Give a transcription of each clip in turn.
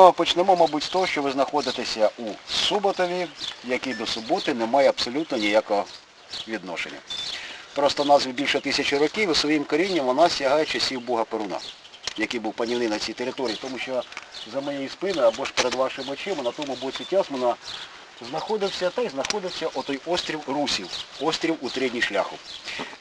Ну, Почнемо, мабуть, з того, що ви знаходитеся у Суботові, який до суботи не має абсолютно ніякого відношення. Просто назві більше тисячі років і своїм корінням вона сягає часів Бога Перуна, який був панівний на цій території, тому що за моєю спиною або ж перед вашими очима на тому боці Тясмина знаходився та й знаходився отой острів Русів, острів у три шляху,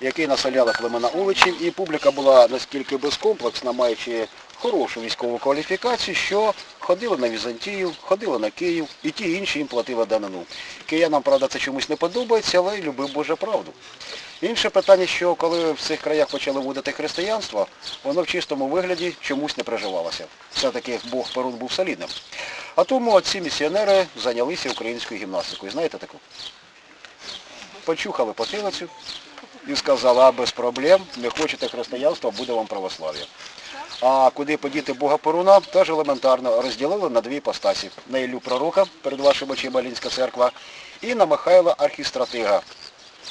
який населяли племена Овичів, і публіка була наскільки безкомплексна, маючи хорошу військову кваліфікацію, що ходили на Візантію, ходили на Київ, і ті інші їм платили данину. Киянам, правда, це чомусь не подобається, але любив Боже правду. Інше питання, що коли в цих краях почали вводити християнство, воно в чистому вигляді чомусь не приживалося. Все-таки Бог Перун був солідним. А тому ці місіонери зайнялися українською гімнастикою. Знаєте таку? Почухали потилицю і сказали, а без проблем, не хочете християнства, буде вам православ'я. А куди подіти Бога Перуна, теж елементарно розділили на дві постасі. На Іллю Пророка, перед вашими очима Лінська церква, і на Михайла Архістратига.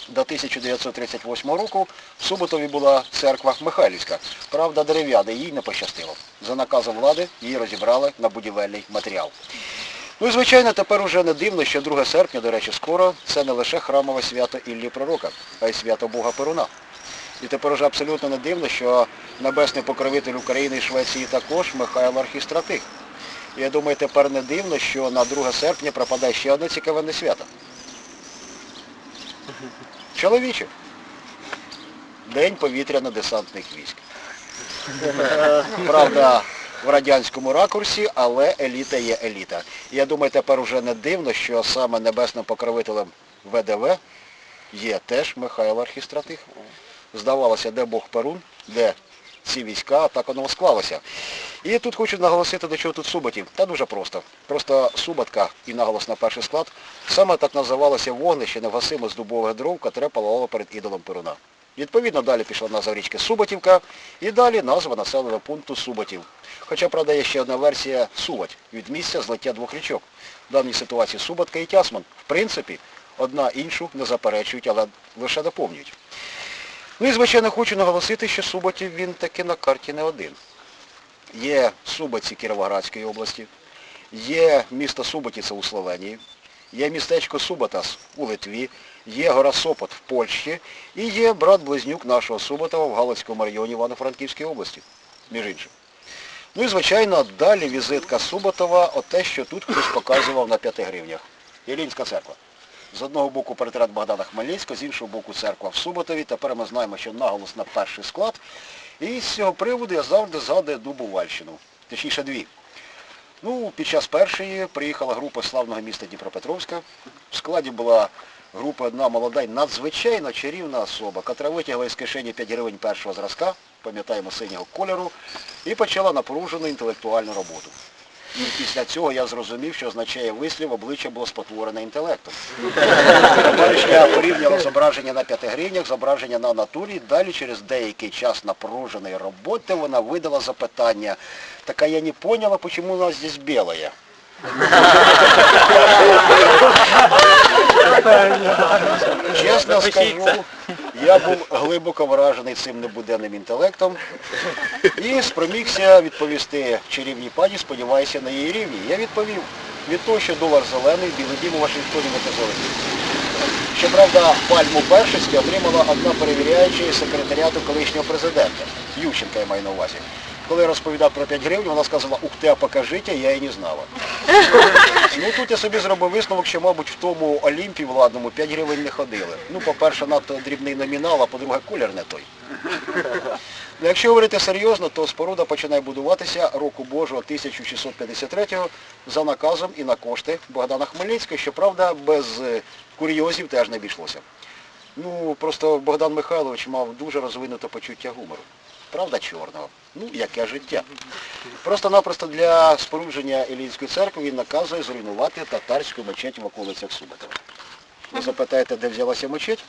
До 1938 року в Суботові була церква Михайлівська. Правда, дерев'яна, їй не пощастило. За наказом влади її розібрали на будівельний матеріал. Ну і звичайно, тепер уже не дивно, що 2 серпня, до речі, скоро, це не лише храмове свято Іллі Пророка, а й свято Бога Перуна. І тепер уже абсолютно не дивно, що небесний покровитель України і Швеції також Михайло Архістратиг. І я думаю, тепер не дивно, що на 2 серпня пропадає ще одне цікаве свято. Чоловіче. День повітряно-десантних військ. Правда, в радянському ракурсі, але еліта є еліта. Я думаю, тепер уже не дивно, що саме небесним покровителем ВДВ є теж Михайло Архістратих. Здавалося, де Бог Перун, де ці війська, так воно склалося. І тут хочу наголосити, до чого тут Суботів. Та дуже просто. Просто Суботка і наголос на перший склад, саме так називалося вогнище невгасимо з дубових дров, котре палало перед ідолом Перуна. Відповідно, далі пішла назва річки Суботівка і далі назва населеного пункту Суботів. Хоча, правда, є ще одна версія Сувать від місця злиття двох річок. В даній ситуації Суботка і Тясман. В принципі, одна іншу не заперечують, але лише доповнюють. Ну і, звичайно, хочу наголосити, що Суботів він таки на карті не один. Є Суботці Кіровоградської області, є місто Суботіце у Словенії, є містечко Суботас у Литві, є гора Сопот в Польщі і є брат-близнюк нашого Суботова в Галицькому районі Івано-Франківської області, між іншим. Ну і, звичайно, далі візитка Суботова, оте, що тут хтось показував на 5 гривнях. Ілінська церква. З одного боку портрет Богдана Хмельницького, з іншого боку церква в Суботові. Тепер ми знаємо, що наголос на перший склад. І з цього приводу я завжди згадую Дубовальщину. Точніше дві. Ну, під час першої приїхала група славного міста Дніпропетровська. В складі була група одна молода й надзвичайно чарівна особа, котра витягла із кишені 5 гривень першого зразка, пам'ятаємо синього кольору, і почала напружену інтелектуальну роботу. І після цього я зрозумів, що означає вислів, обличчя було спотворене інтелектом. Товаришня порівняла зображення на п'яти гривнях, зображення на натурі. Далі через деякий час напруженої роботи вона видала запитання. Така я не поняла, чому у нас здесь Чесно скажу, я був глибоко вражений цим небуденним інтелектом і спромігся відповісти чарівній пані, сподіваюся, на її рівні. Я відповів, від того, що долар зелений, білий дім у Вашингтоні не зелений. Щоправда, пальму першості отримала одна перевіряюча секретаріату колишнього президента. Ющенка я маю на увазі. Коли я розповідав про 5 гривень, вона сказала, ух ти, а покажіть, я і не знала. Ну тут я собі зробив висновок, що, мабуть, в тому Олімпі владному 5 гривень не ходили. Ну, по-перше, надто дрібний номінал, а по-друге, колір не той. Ну, Якщо говорити серйозно, то споруда починає будуватися року Божого 1653-го за наказом і на кошти Богдана Хмельницького, щоправда, без е, курйозів теж не обійшлося. Ну, просто Богдан Михайлович мав дуже розвинуте почуття гумору. Правда чорного? Ну, яке життя. Просто-напросто для спорудження Іллінської церкви він наказує зруйнувати татарську мечеть в околицях Суботова. Ви запитаєте, де взялася мечеть?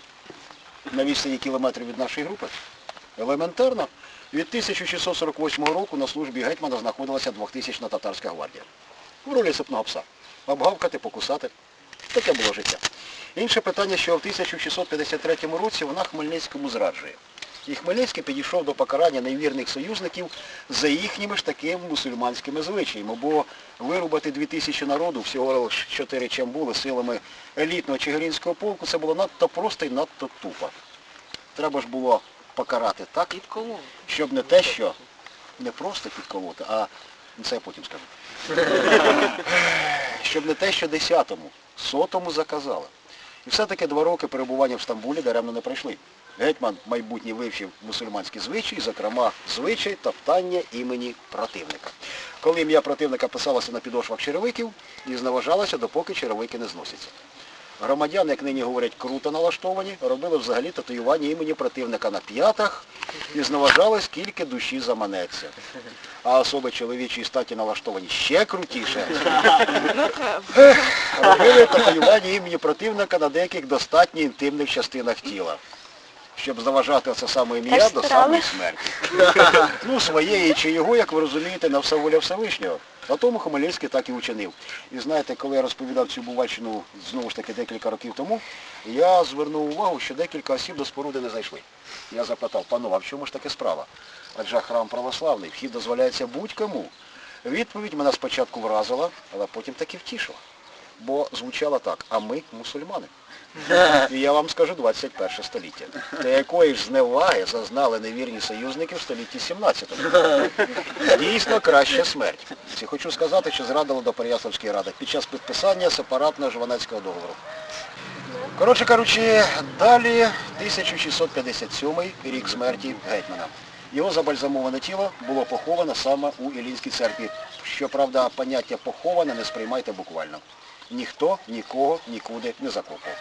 На відстані кілометрів від нашої групи? Елементарно. Від 1648 року на службі гетьмана знаходилася 2000 татарська гвардія. В ролі сипного пса. Обгавкати, покусати. Таке було життя. Інше питання, що в 1653 році вона Хмельницькому зраджує. І Хмельницький підійшов до покарання невірних союзників за їхніми ж такими мусульманськими звичаями. Бо вирубати дві тисячі народу, всього лише чотири чим були, силами елітного чигиринського полку, це було надто просто і надто тупо. Треба ж було покарати так, щоб не те, що не просто підколоти, а це я потім скажу. Щоб не те, що десятому, сотому заказали. І все-таки два роки перебування в Стамбулі даремно не пройшли. Гетьман майбутній вивчив мусульманські звичаї, зокрема звичай топтання імені противника. Коли ім'я противника писалося на підошвах черевиків і зневажалося, допоки черевики не зносяться. Громадяни, як нині говорять, круто налаштовані, робили взагалі татуювання імені противника на п'ятах і зневажали, скільки душі заманеться. А особи чоловічої статі налаштовані ще крутіше. Робили татуювання імені противника на деяких достатньо інтимних частинах тіла. Щоб заважати це саме ім'я до самої смерті. Ну, своєї чи його, як ви розумієте, на все воля Всевишнього. А тому Хмельницький так і учинив. І знаєте, коли я розповідав цю бувальщину знову ж таки декілька років тому, я звернув увагу, що декілька осіб до споруди не зайшли. Я запитав, панове, а в чому ж таке справа? Адже храм православний, вхід дозволяється будь-кому. Відповідь мене спочатку вразила, але потім таки втішила. Бо звучало так, а ми мусульмани. І я вам скажу 21 століття. Та якої ж зневаги зазнали невірні союзники в столітті 17-му. Дійсно краща смерть. І хочу сказати, що зрадили до Переяславської ради під час підписання сепаратного Жванецького договору. Коротше кажучи, далі 1657 рік смерті гетьмана. Його забальзамоване тіло було поховане саме у Ілінській церкві. Щоправда, поняття поховане не сприймайте буквально. Ніхто нікого нікуди не закопав.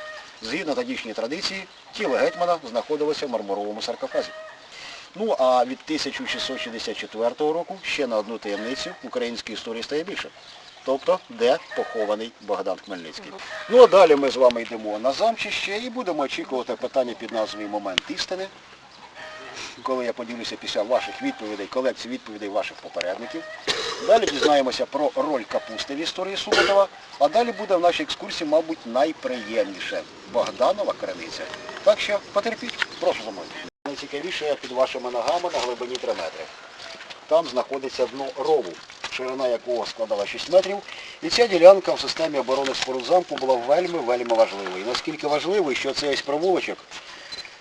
Згідно тодішньої традиції, тіло гетьмана знаходилося в мармуровому саркофазі. Ну а від 1664 року ще на одну таємницю українській історії стає більше. Тобто, де похований Богдан Хмельницький. Ну а далі ми з вами йдемо на замчище і будемо очікувати питання під назвою Момент істини, коли я поділюся після ваших відповідей, колекції відповідей ваших попередників. Далі дізнаємося про роль капусти в історії Суботова, а далі буде в нашій екскурсії, мабуть, найприємніше Богданова криниця. Так що потерпіть, прошу за мною. Найцікавіше під вашими ногами на глибині 3 метри. Там знаходиться дно рову, ширина якого складала 6 метрів. І ця ділянка в системі оборони споруд замку була вельми-вельми важливою. І наскільки важливою, що цей ось провулочок,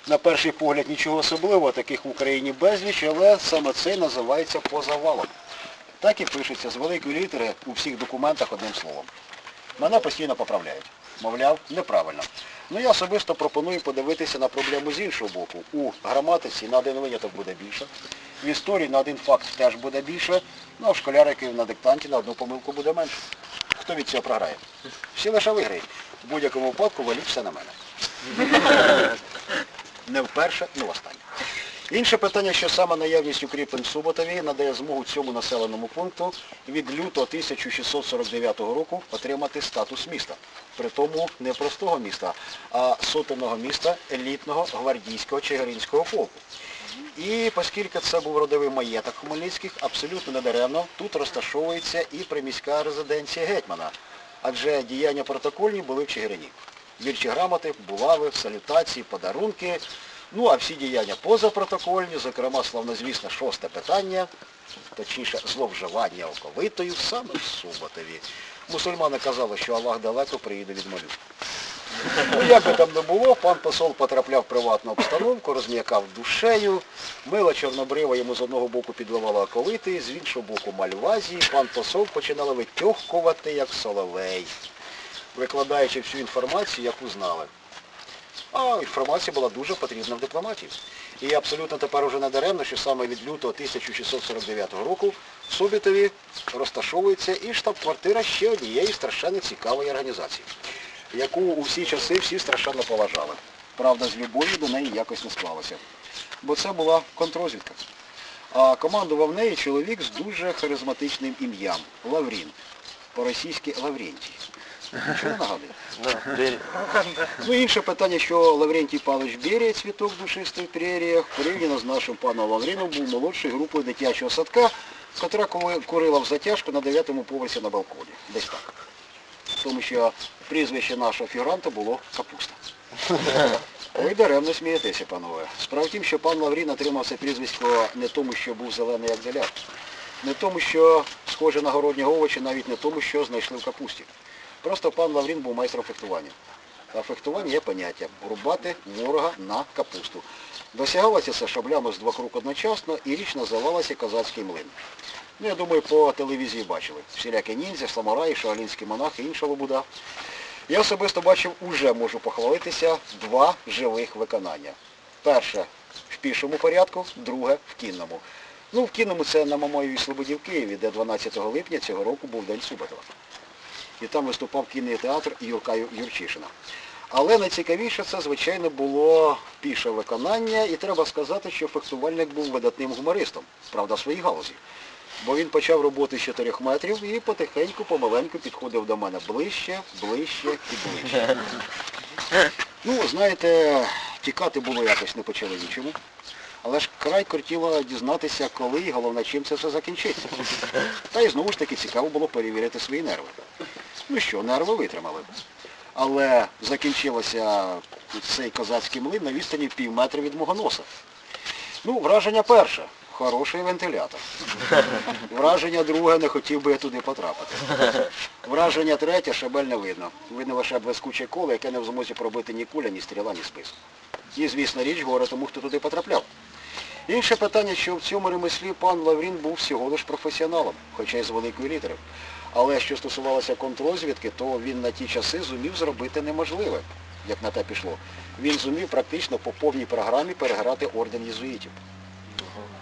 на перший погляд нічого особливого, таких в Україні безліч, але саме цей називається позавалом. Так і пишеться з великої літери у всіх документах одним словом. Мене постійно поправляють. Мовляв, неправильно. Ну я особисто пропоную подивитися на проблему з іншого боку. У граматиці на один виняток буде більше, в історії на один факт теж буде більше, ну а в школяриків на диктанті на одну помилку буде менше. Хто від цього програє? Всі лише виграють. В будь-якому випадку валіть на мене. Не вперше, не востаннє. Інше питання, що саме наявність укріплень в Суботові надає змогу цьому населеному пункту від лютого 1649 року отримати статус міста. При тому не простого міста, а сотенного міста елітного гвардійського чигиринського полку. І оскільки це був родовий маєток Хмельницьких, абсолютно недаремно тут розташовується і приміська резиденція гетьмана, адже діяння протокольні були в Чигирині. Вірчі грамоти, булави, салютації, подарунки, ну а всі діяння позапротокольні, зокрема славнозвісне шосте питання, точніше зловживання оковитою саме в Суботові. Мусульмани казали, що Аллах далеко приїде від молю. Ну, як би там не було, пан посол потрапляв в приватну обстановку, розм'якав душею, мила чорнобрива йому з одного боку підливала оковити, з іншого боку мальвазії, пан посол починали витьохкувати, як соловей, викладаючи всю інформацію, яку знали. А інформація була дуже потрібна в дипломатії. І абсолютно тепер уже не даремно, що саме від лютого 1649 року в Субітові розташовується і штаб-квартира ще однієї страшенно цікавої організації, яку у всі часи всі страшенно поважали. Правда, з любов'ю до неї якось не склалося. Бо це була контрозвідка. А командував неї чоловік з дуже харизматичним ім'ям Лаврін. По-російськи Лаврентій. Ну, інше питання, що Лаврентій Павлович Берія, цвіток душистий в преріях, порівняно з нашим паном Лаврином, був молодшою групою дитячого садка, котра курила в затяжку на 9-му поверсі на балконі. Десь так. Тому що прізвище нашого фігуранта було Капуста. Ви даремно смієтеся, панове. Справа в тім, що пан Лаврін отримав це прізвисько не тому, що був зелений як деляк, не тому, що схоже на городні овочі, навіть не тому, що знайшли в капусті. Просто пан Лаврін був майстром фехтування. А фехтування є поняття рубати ворога на капусту. Досягалося це шаблями з двох рук одночасно і річ називалася Козацький млин. Ну, я думаю, по телевізії бачили. Всілякі ніндзя, самураї, шаолінські монахи, інша лобуда. Я особисто бачив, уже можу похвалитися, два живих виконання. Перше в пішому порядку, друге в кінному. Ну, в кінному це на Мамоєвій Слободі в Києві, де 12 липня цього року був День Суботова. І там виступав кінний театр Юрка Юрчишина. Але найцікавіше це, звичайно, було піше виконання, і треба сказати, що фехтувальник був видатним гумористом, правда, в своїй галузі. Бо він почав роботи з 4 метрів і потихеньку, помаленьку підходив до мене ближче, ближче і ближче. Ну, знаєте, тікати було якось не почали нічому. Але ж край кортіло дізнатися, коли і головне, чим це все закінчиться. Та й знову ж таки цікаво було перевірити свої нерви. Ну що, нерви витримали. Але закінчилося цей козацький млин на відстані пів метра від мого носа. Ну, враження перше. Хороший вентилятор. Враження друге, не хотів би я туди потрапити. Враження третє, шабель не видно. Видно лише блискуче коло, яке не в змозі пробити ні куля, ні стріла, ні спис. І, звісно, річ горе тому, хто туди потрапляв. Інше питання, що в цьому ремеслі пан Лаврін був всього лиш професіоналом, хоча й з великої літери. Але що стосувалося контрозвідки, то він на ті часи зумів зробити неможливе, як на те пішло. Він зумів практично по повній програмі переграти орден єзуїтів.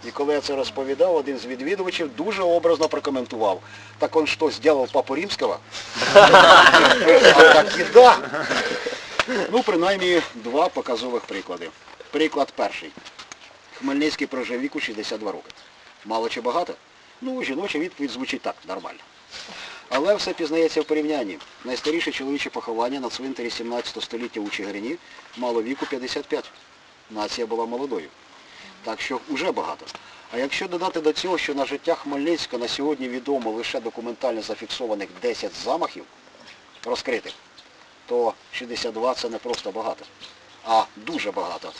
І коли я це розповідав, один з відвідувачів дуже образно прокоментував. Так он що, зробив Папу Римського? А так і да. Ну, принаймні, два показових приклади. Приклад перший. Хмельницький прожив віку 62 роки. Мало чи багато? Ну, жіноча відповідь звучить так, нормально. Але все пізнається в порівнянні. Найстаріше чоловіче поховання на цвинтарі 17 століття у Чигирині мало віку 55. Нація була молодою. Так що вже багато. А якщо додати до цього, що на життя Хмельницька на сьогодні відомо лише документально зафіксованих 10 замахів розкритих, то 62 це не просто багато, а дуже багато.